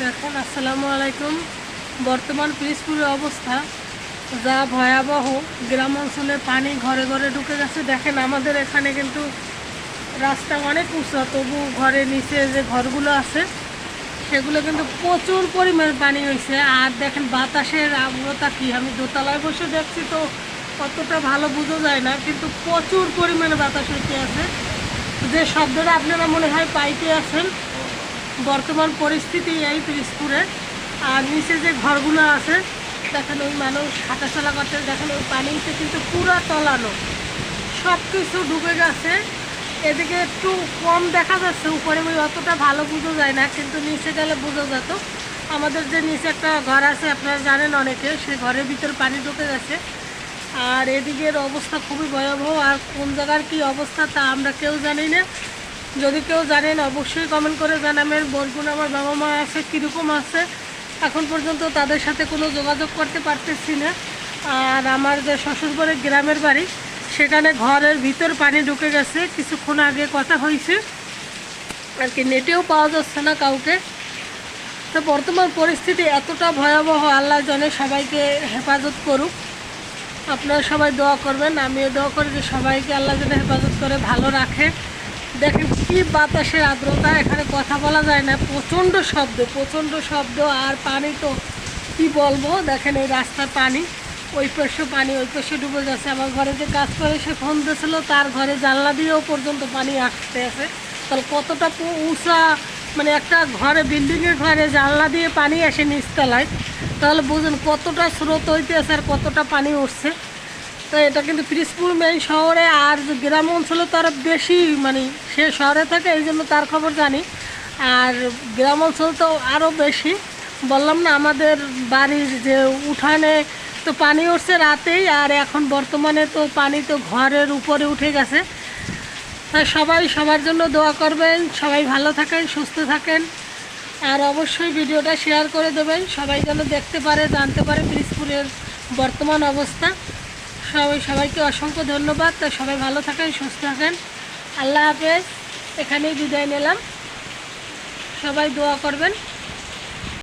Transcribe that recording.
দেখেন, আসসালামু আলাইকুম। বর্তমান পিরিজপুরের অবস্থা যা ভয়াবহ। গ্রাম অঞ্চলে পানি ঘরে ঘরে ঢুকে গেছে। দেখেন, আমাদের এখানে কিন্তু রাস্তা অনেক উঁচা, তবু ঘরের নিচে যে ঘরগুলো আছে, সেগুলো কিন্তু প্রচুর পরিমাণে পানি হয়েছে। আর দেখেন, বাতাসের আর্দ্রতা কি? আমি দোতলায় বসে দেখছি তো অতটা ভালো বোঝা যায় না, কিন্তু প্রচুর পরিমাণে বাতাস হইতে আছে। যে শব্দটা আপনারা মনে হয় পাইতে আছেন বর্তমান পরিস্থিতি এই পিরিজপুরে। আর নিচে যে ঘরগুলো আছে, দেখেন ওই মানুষ হাঁটাচলা করতে দেখেন ওই পানিতে কিন্তু পুরা তলানো। সব কিছু ডুবে গেছে। এদিকে একটু কম দেখা যাচ্ছে, উপরে ওই অতটা ভালো বোঝা যায় না, কিন্তু নিচে গেলে বোঝা যেত। আমাদের যে নিচে একটা ঘর আছে, আপনারা জানেন অনেকে সে ঘরের ভিতর পানি ঢুকে গেছে। আর এদিকের অবস্থা খুবই ভয়াবহ, আর কোন জায়গার কি অবস্থা তা আমরা কেউ জানি না। যদি কেউ জানেন, অবশ্যই কমেন্ট করে জানাবেন। বলবেন আমার বাবা মা আছে, কীরকম আছে? এখন পর্যন্ত তাদের সাথে কোনো যোগাযোগ করতে পারতেছি না। আর আমার যে শ্বশুরবাড়ির গ্রামের বাড়ি, সেখানে ঘরের ভিতর পানি ঢুকে গেছে। কিছুক্ষণ আগে কথা হয়েছে। আর কি, নেটেও পাওয়া যাচ্ছে না কাউকে। তো বর্তমান পরিস্থিতি এতটা ভয়াবহ, আল্লাহ জনে সবাইকে হেফাজত করুক। আপনারা সবাই দোয়া করবেন, আমিও দোয়া করি যে সবাইকে আল্লাহ যেন হেফাজত করে, ভালো রাখে। দেখেন কি বাতাসের আর্দ্রতা, এখানে কথা বলা যায় না। প্রচণ্ড শব্দ প্রচণ্ড শব্দ আর পানি তো কি বলব? দেখেন এই রাস্তার পানি, ওই পাশে পানি, ওই পাশে ডুবে যাচ্ছে আমার ঘরে যে কাজ করে, সে ফোন দিয়েছিল, তার ঘরে জানলা দিয়েও পর্যন্ত পানি আসতে আছে। তাহলে কতটা উঁচা মানে একটা ঘরে, বিল্ডিংয়ের ঘরে জানলা দিয়ে পানি আসে নিচতলায়। তাহলে বুঝুন কতটা স্রোত হইতে আছে আর কতটা পানি উঠছে। তো এটা কিন্তু পিরিজপুর মেইন শহরে আর গ্রাম অঞ্চলে তো আরও বেশি মানে সে শহরে থাকে, এই জন্য তার খবর জানি। আর গ্রাম অঞ্চল তো আরও বেশি। বললাম না, আমাদের বাড়ির যে উঠানে তো পানি উঠছে রাতেই, আর এখন বর্তমানে তো পানি তো ঘরের উপরে উঠে গেছে। সবাই সবার জন্য দোয়া করবেন, সবাই ভালো থাকেন, সুস্থ থাকেন। আর অবশ্যই ভিডিওটা শেয়ার করে দেবেন, সবাই যেন দেখতে পারে, জানতে পারে পিরিজপুরের বর্তমান অবস্থা। সবাই সবাইকে অসংখ্য ধন্যবাদ। তো সবাই ভালো থাকেন, সুস্থ থাকেন। আল্লাহ হাফেজ। এখানেই বিদায় নিলাম। সবাই দোয়া করবেন।